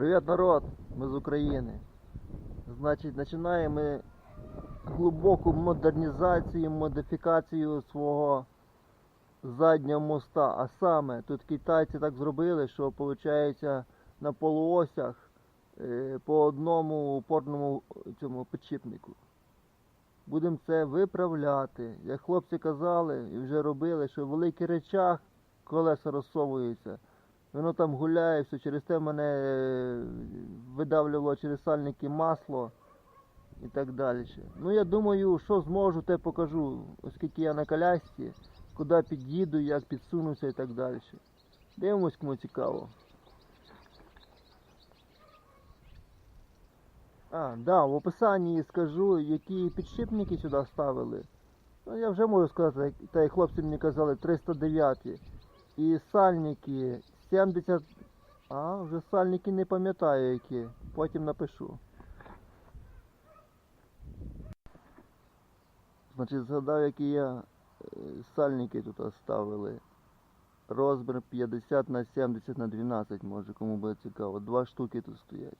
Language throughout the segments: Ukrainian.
Привіт, народ! Ми з України. Значить, починаємо глибоку модернізацію, модифікацію свого заднього моста. А саме тут китайці так зробили, що виходить на полуосях е, по одному упорному цьому підшипнику. Будемо це виправляти. Як хлопці казали і вже робили, що великий речах колеса розсовуються. Воно там гуляє, все через те мене е, видавлювало через сальники масло і так далі. Ну я думаю, що зможу, те покажу, оскільки я на колясці, куди під'їду, як підсунуся і так далі. Дивимось, кому цікаво. А, да, в описанні скажу, які підшипники сюди ставили. Ну, я вже можу сказати, та й хлопці мені казали 309. І сальники 70. А, вже сальники не пам'ятаю які. Потім напишу. Значить, згадав, які я е, сальники тут ставили. Розмір 50 на 70 на 12, може кому буде цікаво. Два штуки тут стоять.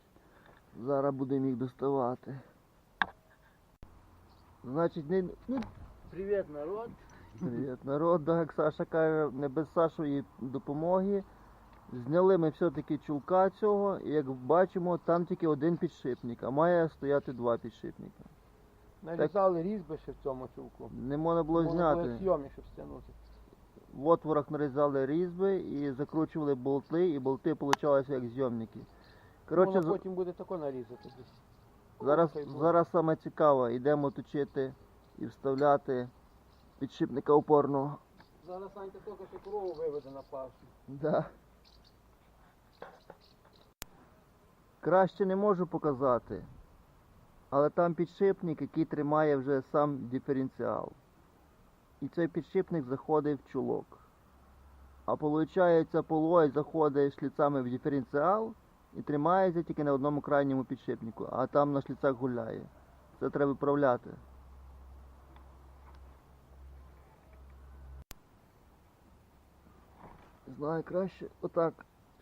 Зараз будемо їх доставати. Значить, не. Ну, привіт, народ. Привіт, народ. Так, Саша каже, не без Сашої допомоги. Зняли ми все-таки чулка цього, і як бачимо, там тільки один підшипник, а має стояти два підшипника. Нарізали різьби ще в цьому чулку. Не можна було Можна було зняти. сйомі, щоб стягнути. В отворах нарізали різьби і закручували болти, і болти получалися як зйомники. Коротше, з- потім буде тако нарізати десь. зараз, буде. зараз саме цікаве, йдемо точити і вставляти підшипника опорного. Зараз Санька тільки що корову виведе на пашу. Да. Краще не можу показати, але там підшипник, який тримає вже сам диференціал. І цей підшипник заходить в чулок. А виходить, полой заходить шліцами в диференціал і тримається тільки на одному крайньому підшипнику, а там на шліцах гуляє. Це треба виправляти. Знаю краще. Отак.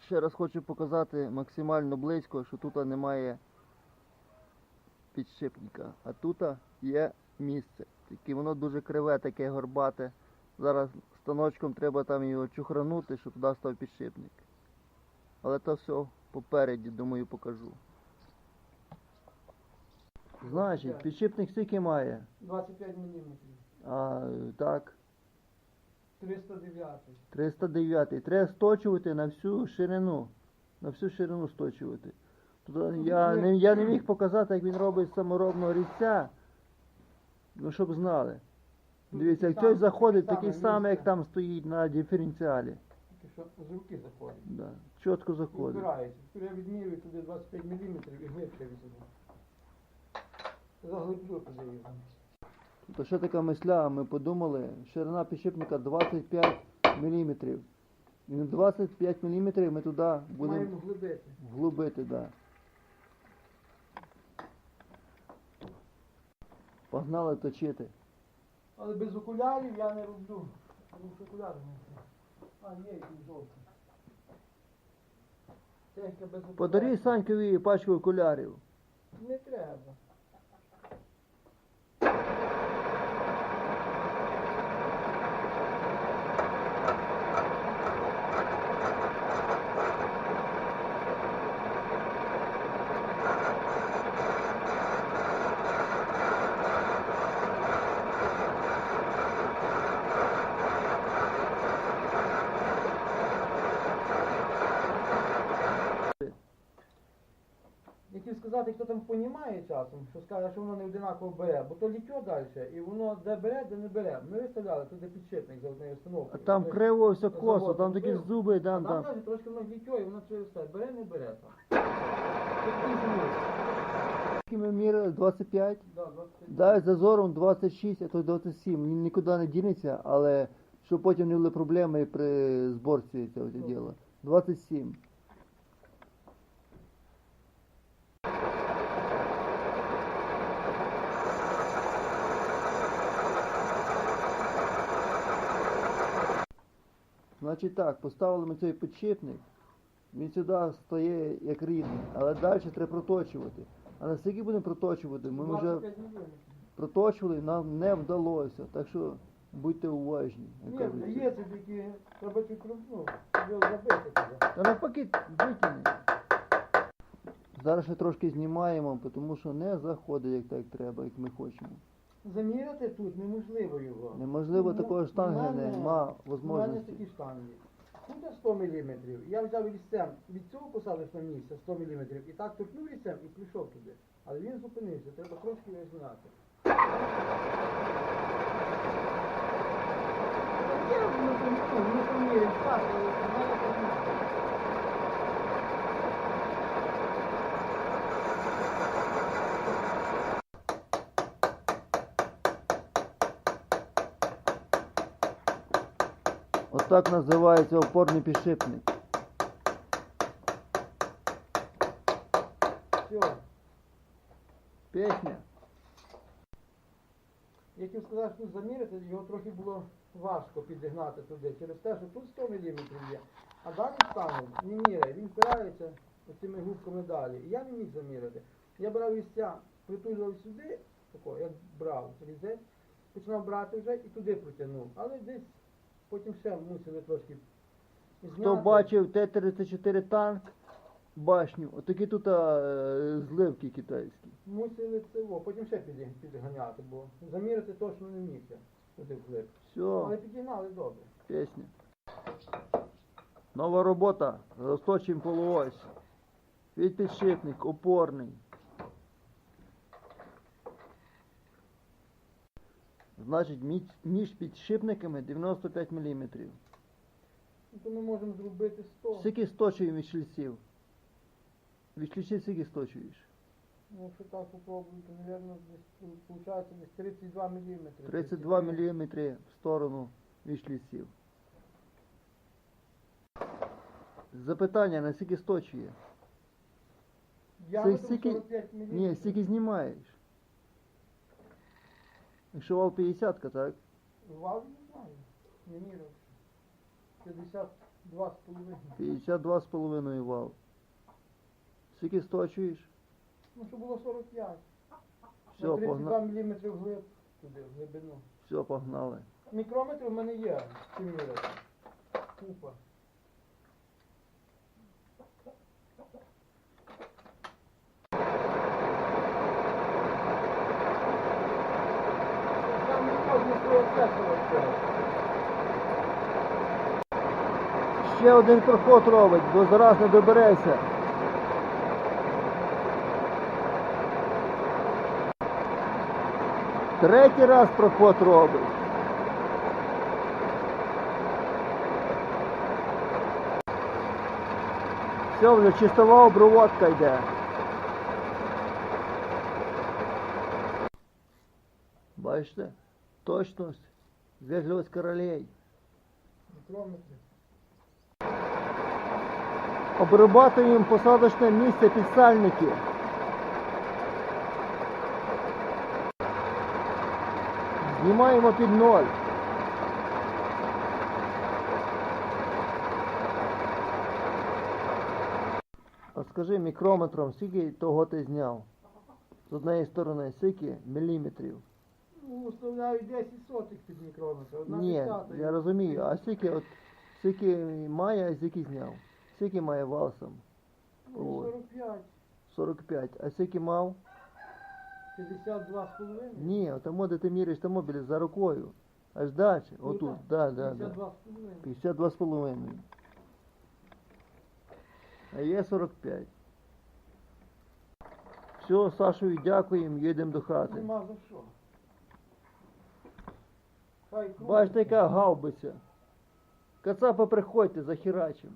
Ще раз хочу показати максимально близько, що тут немає підшипника, а тут є місце. Тільки воно дуже криве, таке горбате. Зараз станочком треба там його чухранути, щоб туди став підшипник. Але то все попереді, думаю, покажу. Значить, підшипник скільки має? 25 мм. А так, 309. 309. Треба сточувати на всю ширину. На всю ширину сточувати. Тут я, не, я не міг показати, як він робить саморобного різця. Ну, щоб знали. Дивіться, як той заходить, такий самий, як там стоїть на диференціалі. Що з руки заходить. Да. Чітко заходить. Збирається. Я відмірюю туди 25 мм і глибше візьму. Заглиблю туди його. То що така мисля, ми подумали, ширина підшипника 25 мм. І на 25 мм ми туди будемо Маємо глибити. Вглубити, да. Погнали точити. Але без окулярів я не роблю. Тому що окуляри не. А, є якісь жовті. Техніка без окулярів. Подаруй Санькові пачку окулярів. Не треба. Я хотів сказати, хто там понімає часом, що скаже, що воно не одинаково бере, бо то літьо далі, і воно де бере, де не бере. Ми виставляли туди підшипник за однією А установкою. там Ми- криво все косо, там такі зуби, А там, там там. каже, трошки воно літьо, і воно через все. Бере, не бере там. Скільки ми міряли? 25? Да, 25. Да, зазором 26, а то 27. Ні- Нікуди не дінеться, але щоб потім не були проблеми при зборці цього діла. 27. Значить так, поставили ми цей підшипник. Він сюди стає як рідний, але далі треба проточувати. А наскільки будемо проточувати? Ми вже проточували, нам не вдалося. Так що будьте уважні. як Ні, кажуть. є це тільки треба цю крупну, його забити туди. Та навпаки, викине. Зараз ще трошки знімаємо, тому що не заходить як так треба, як ми хочемо. Заміряти тут неможливо його. Неможливо такого штанги, в мене- нема У мене можливості. такі штанги. Тут 100 мм. Я взяв лістем від цього посадочного місця 100 мм і так торкнув лістем і пішов туди. Але він зупинився, треба трошки його зняти. Я не поміряв, не поміряв, так, але в мене так не було. Отак називається опорний підшипник. Все. Пісня. Я хотів сказати, що тут заміряти, його трохи було важко підігнати туди, через те, що тут 100 мм є, а далі станом не міряє, він впирається цими губками далі. І я не міг заміряти. Я брав вістя, притулював сюди, тако, як брав різець, починав брати вже і туди протягнув. Але десь потім ще мусили трошки зняти. Хто бачив Т-34 танк, башню, отакі тут е, зливки китайські. Мусили це, потім ще піді- підганяти, бо заміряти точно не міг я туди вглиб. Але Все, підігнали добре. пісня. Нова робота. Розточуємо полуось. Від підшипник, опорний. Значить, між- підшипниками 95 мм. То ми можемо зробити 100. Скільки сточуємо від шліців? Від шліців скільки сточуєш? Ну, якщо так попробую, то, мабуть, десь виходить десь 32 мм. 32 мм в сторону від шліців. Запитання, на скільки сточує? Скільки- 45 мм. Ні, скільки знімаєш? Якщо вал 50, так? Вал не знаю. Не міряв. 52,5. 52,5 вал. Скільки сточуєш? Ну, що було 45. Все, На 32 погнали. мм вглиб, туди, в глибину. Все, погнали. Мікрометр в мене є, чим міряти. Купа. Там не можна процесувати. Ще один проход робить, бо зараз не добереться. Третій раз проход робить. Все, вже чистова оброводка йде. Бачите? Точність. Вежливость королей. Мікрометри. Обрабатываем посадочное место під сальники. Знімаємо під ноль. А скажи мікрометром, скільки того ти зняв? З однієї сторони, скільки міліметрів? Ну, Уставляю 10 сотих під мікрометр. Одна Ні, десята. я розумію. А скільки от скільки має, а скільки зняв? Скільки має валсом? Ну, Ой. 45, 45. А скільки мав? 52 з половиною. Ні, тому де ти міряєш там біля за рукою. Аж далі. Отут, да, да, да. 52 з 52. А є 45. Все, Сашою дякуємо, їдемо до хати. Нема за що. Бачите, яка гаубиця. Кацапи приходьте, захерачим.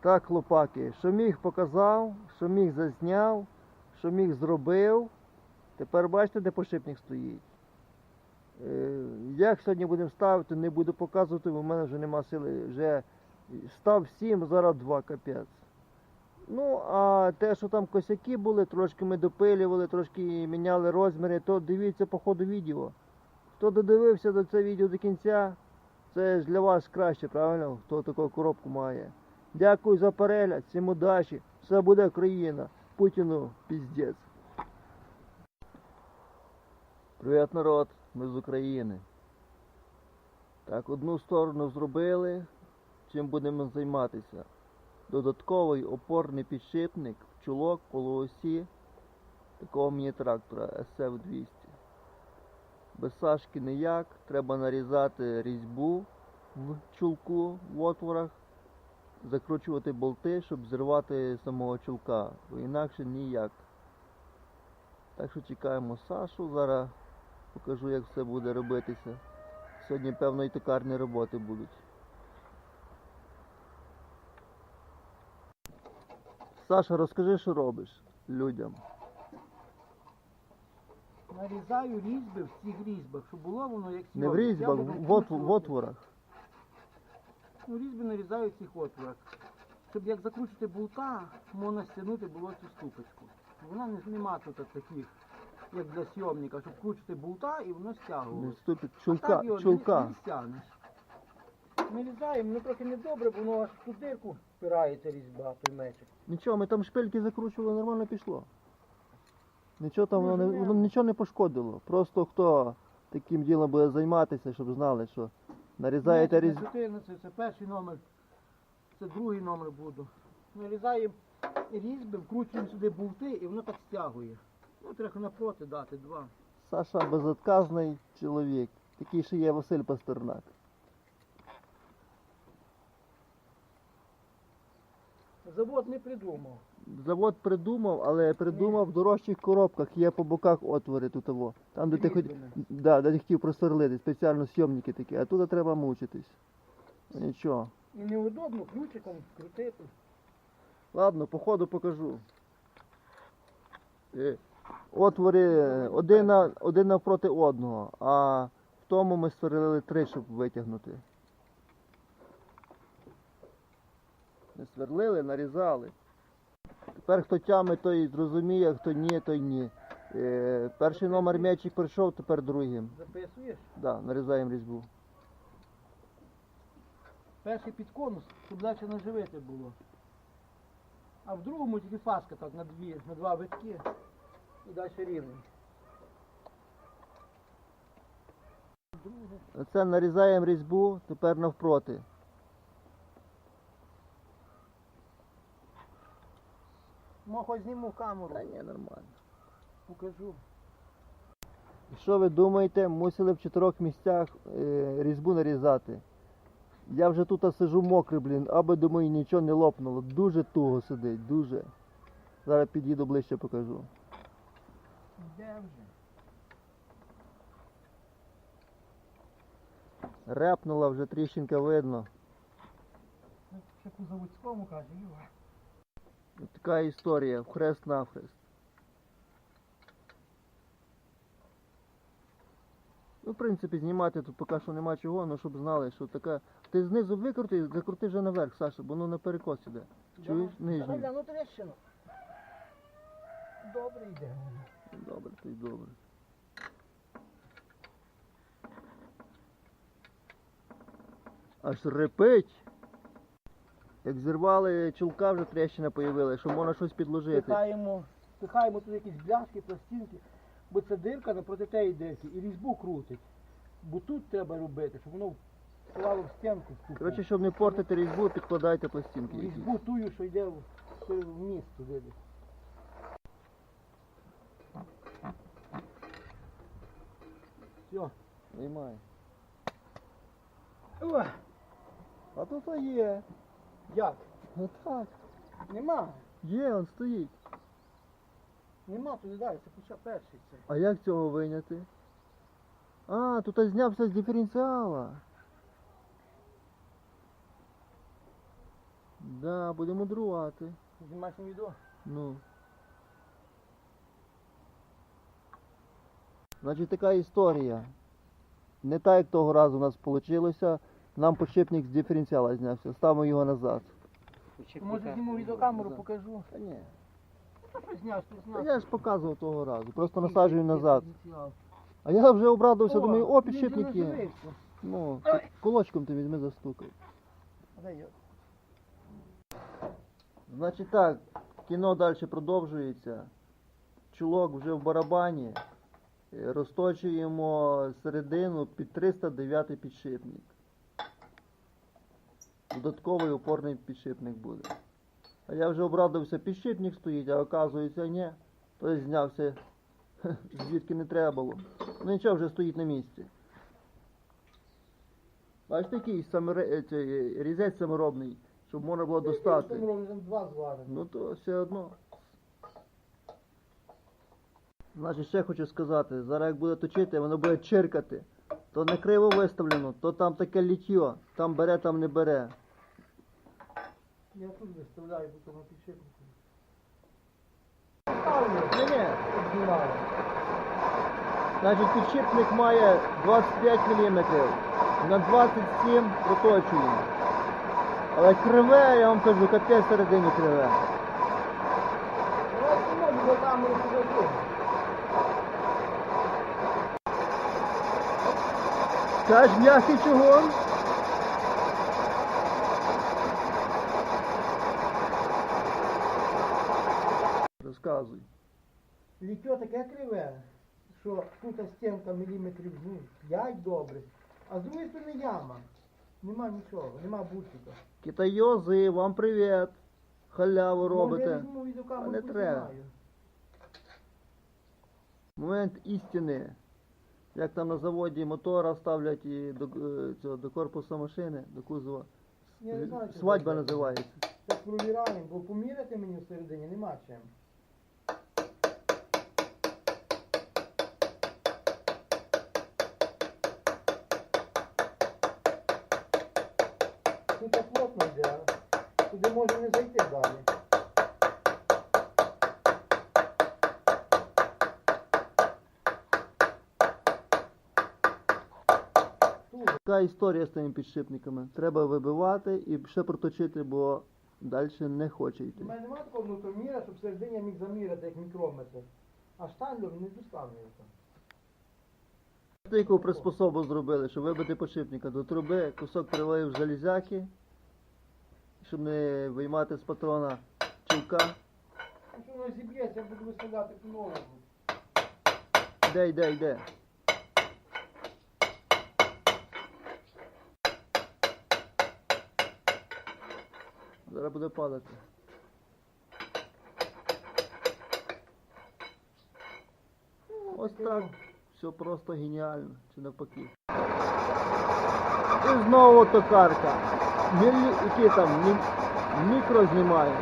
Так, хлопаки, що міг показав, що міг зазняв, що міг зробив. Тепер бачите, де пошипник стоїть. Е, Як сьогодні будемо ставити, не буду показувати, бо в мене вже нема сили. Вже став 7, зараз 2 капець. Ну, а те, що там косяки були, трошки ми допилювали, трошки міняли розміри, то дивіться по ходу відео. Хто додивився до це відео до кінця, Це ж для вас краще, правильно? Хто таку коробку має. Дякую за перегляд, всім удачі. Все буде Україна. Путіну піздець. Привіт, народ, ми з України. Так, одну сторону зробили. Чим будемо займатися? Додатковий опорний підшипник, чулок, полуосі такого міні-трактора SF200. Без сашки ніяк, треба нарізати різьбу в чулку в отворах, закручувати болти, щоб зірвати самого чулка, бо інакше ніяк. Так що чекаємо Сашу, зараз покажу як все буде робитися. Сьогодні, певно, і токарні роботи будуть. Саша, розкажи, що робиш людям. Нарізаю різьби в цих різьбах, щоб було воно як Не в сьогодні. різьбах, буду в, от, в отворах. Ну, різьби нарізаю в цих отворах. Щоб як закручити болта, можна стягнути було цю ступочку. Вона не нема тут таких, як для сйомника, щоб вкручити болта і воно Не стягувало. вступить А чулка, так чулка. Не, не стягнеш. Нарізаємо, ну трохи недобре, бо воно аж в ту дирку впирається різьба, той мечик. Нічого, ми там шпильки закручували, нормально пішло. Нічого там воно не, воно нічого не пошкодило. Просто хто таким ділом буде займатися, щоб знали, що нарізаєте різ... 14, це перший номер, це другий номер буду. Нарізаємо різьби, вкручуємо сюди болти і воно так стягує. Ну, треба напроти дати два. Саша безотказний чоловік. Такий ще є Василь Пастернак. Завод не придумав. Завод придумав, але придумав в дорожчих коробках, є по боках отвори тут того. Там, де ти хоч... Да, де ти хотів просверлити, спеціально сйомники такі, а тут треба мучитись. Ну, Нічого. І неудобно ключиком крутити. Ладно, по ходу покажу. Е, Отвори е, один, на, один навпроти одного, а в тому ми сверлили три, щоб витягнути. Не сверлили, нарізали. Тепер хто тяме, той зрозуміє, хто ні, той ні. Е, перший номер м'ячик прийшов, тепер другим. Записуєш? Да, нарізаємо різьбу. Перший під конус, щоб далі наживити було. А в другому тільки фаска так на дві, на два витки. І далі рівний. Оце нарізаємо різьбу, тепер навпроти. Мо хоч зніму камеру, Та ні, нормально. покажу. І Що ви думаєте, мусили в чотирьох місцях е, різьбу нарізати? Я вже тут сижу мокрий, блін, аби думаю нічого не лопнуло. Дуже туго сидить, дуже. Зараз під'їду ближче покажу. Де вже? Репнула вже тріщинка видно. Ще по заводському каже, Юра. Така історія, в хрест навхрест. Ну, в принципі, знімати тут поки що нема чого, але щоб знали, що така. Ти знизу викрути, закрути вже наверх, Саша, бо воно на перекос іде. Чуєш? Нижній. Гляну трещину. Добре йде. Добре, й добре. Аж репить. Як зірвали чулка, вже тріщина появилася, що можна щось підложити. Пихаємо, пихаємо тут якісь бляшки, пластинки, бо це дирка напроти тієї дирки і різьбу крутить. Бо тут треба робити, щоб воно вставало в стінку в. Коротше, щоб не портити різьбу, підкладайте пластинки. якісь. різьбу тую, що йде в, вниз туди. десь. Все. Виймай. О, А тут є. Як? Ну так. Нема. Є, він стоїть. Нема туди далі, це почав перший це. А як цього вийняти? А, тут знявся з диференціала. Да, будемо мудрувати. Знімаєш на відео? Ну. Значить така історія. Не так, як того разу у нас вийшло. Нам подшипник з диференціала знявся. Ставимо його назад. Може зніму відеокамеру, покажу. Та ні. Та що зняв, що Та зняв. я ж показував того разу. Просто насаджую назад. Диференціал. А я вже обрадувався, О, думаю, о, він підшипник є. наживився. Ну, кулачком ти візьми застукай. Значить так, кіно далі продовжується. Чулок вже в барабані. Е, Розточуємо середину під 309 підшипник. Додатковий опорний підшипник буде. А я вже обрадувався, підшипник стоїть, а оказується ні. Той знявся звідки не треба було. Ну нічого, вже стоїть на місці. Бачите, який саморе... е, різець саморобний, щоб можна було достати. Там два. Ну то все одно. Значить, ще хочу сказати, зараз як буде точити, воно буде чиркати. То не криво виставлено, то там таке літьо, там бере, там не бере. Я тут виставляю, бо то на підшипнику. Ні, ні. обдіваю. Значить, підшипник має 25 мм, на 27 проточуємо. Але криве, я вам кажу, капець всередині криве. Кажеш, м'який чугун? Літьо таке криве, що тут стінка міліметрів ну, 5 добре, а з другої сторони яма. Нема нічого, нема бутика. Китайози, вам привіт. Халяву я робите. візьму відеокамеру, А не треба. Момент істини. Як там на заводі мотора ставлять і до, е, цього, до корпусу машини, до кузова. Я не знаю, Свадьба називається. Так провіраємо, бо поміряти мені всередині нема чим. Тут так плотно йде, а туди може не зайти далі. Така історія з тими підшипниками. Треба вибивати і ще проточити, бо далі не хоче йти. У мене немає такого внутріміра, щоб всередині міг заміряти як мікрометр. А штандлер не доставлю Яку приспособу зробили, щоб вибити підшипника до труби, кусок прилив железяки, щоб не виймати з патрона чулка. Якщо воно зіб'ється, я буду виставляти по-новому. Йде, йде, йде. Зараз буде падати. Ось так. Все просто геніально. Чи навпаки. І знову токарка. Мілі... Які там мі... мікро знімаємо.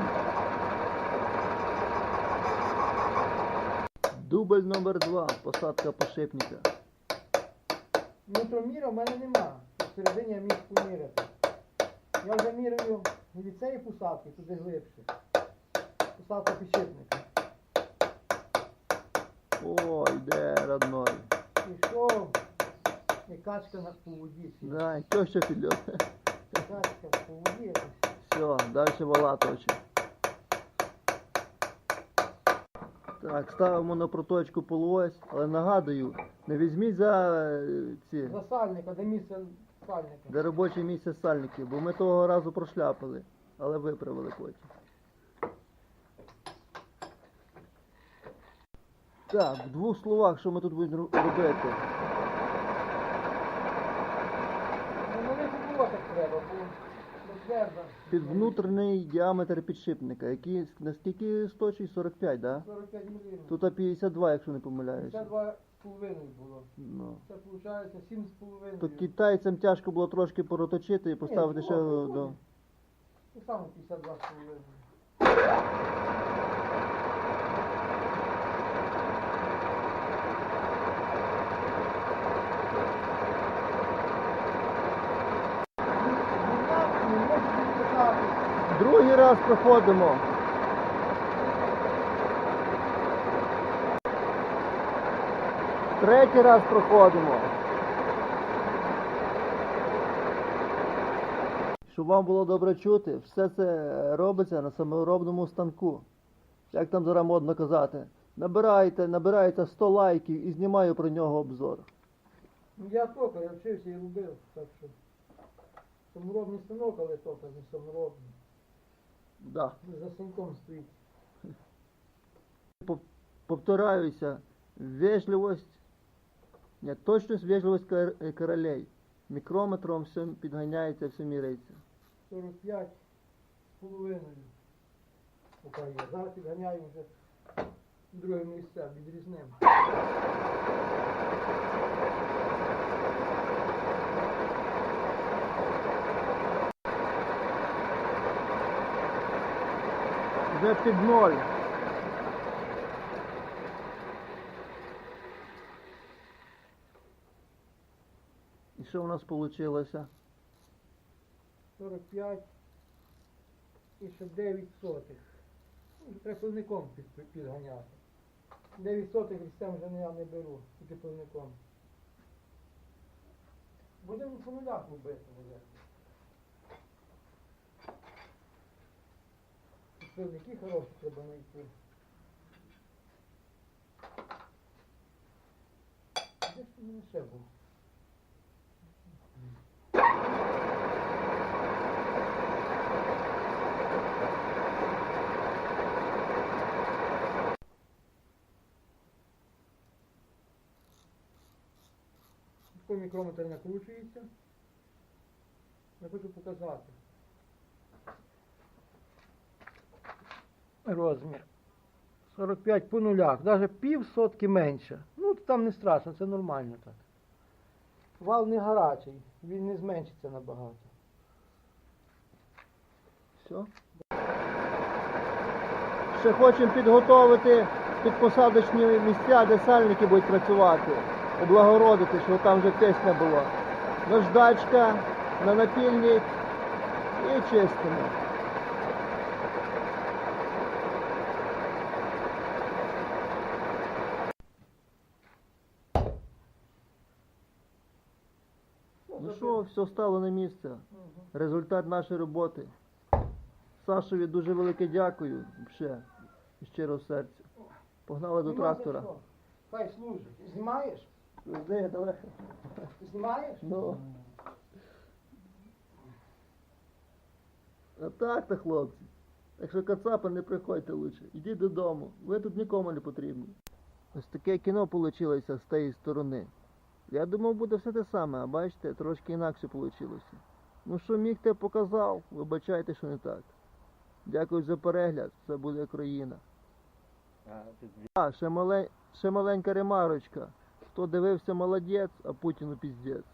Дубль номер два. Посадка подшипника. Внутроміра в мене нема. Всередині я міг поміряти. Я вже міряю від цієї посадки, туди глибше. Посадка підшипника. О, йде родной. Що? І качка на по воді. сі. Да, теща підльот. Качка по воді якось. Все, далі вала точить. Так, ставимо на проточку полуось, але нагадую, не візьміть за е, ці, За сальника, де місце сальника. де робоче місце сальників, бо ми того разу прошляпали, але виправили потім. Так, в двох словах, що ми тут будемо робити. Ну. Під внутрішній діаметр підшипника, який наскільки сточить? 45, да? 45 мм. Тут 52, якщо не помиляюся. 52 з було. Ну. Це виходить 7 з половиною. То китайцям тяжко було трошки пороточити і поставити ще до. Ну, саме 52 з половиною. Не можу сказати. Другий раз проходимо. Третій раз проходимо. Щоб вам було добре чути, все це робиться на саморобному станку. Як там зараз модно казати. Набирайте, набирається 100 лайків і знімаю про нього обзор. Ну я токар, я вчився і робив, так що. Саморобний станок, але токар не саморобний. Да. За синком стоїть. Повторяюся, вежливость, не точність, вежливость королей. Мікрометром все підганяється, все міряється. 45 з половиною. Є. Зараз підганяємо вже друге місце, відрізнимо. Вже під ноль. І що у нас вийшло? 45 і ще 9 сотих. Ну, Треба пильником під, під- підганяти. 9 сотих різцем вже я не беру, пильником. Будемо по нулях робити Пильники хороші треба знайти. Де ж мене ще був? Такий мікрометр накручується. Я хочу показати. Розмір. 45 по нулях, навіть пів сотки менше. Ну, там не страшно, це нормально так. Вал не гарячий, він не зменшиться набагато. Все. Ще хочемо підготовити підпосадочні місця, де сальники будуть працювати. Облагородити, щоб там вже пісня була. Наждачка на напільник і чистимо. Ну що, все стало на місце. Результат нашої роботи. Сашові дуже велике дякую. Ще із щирого серця. Погнали до трактора. Хай служить. Знімаєш? Де далеко? Знімаєш? Ну. А так то, хлопці. Так що кацапа не приходьте лучше. Ідіть додому. Ви тут нікому не потрібні. Ось таке кіно вийшло з тієї сторони. Я думав, буде все те саме, а бачите, трошки інакше вийшло. Ну що міг, те показав. Вибачайте, що не так. Дякую за перегляд. Це буде країна. А, ще, мале... ще маленька ремарочка. Хто дивився молодець, а Путіну піздець.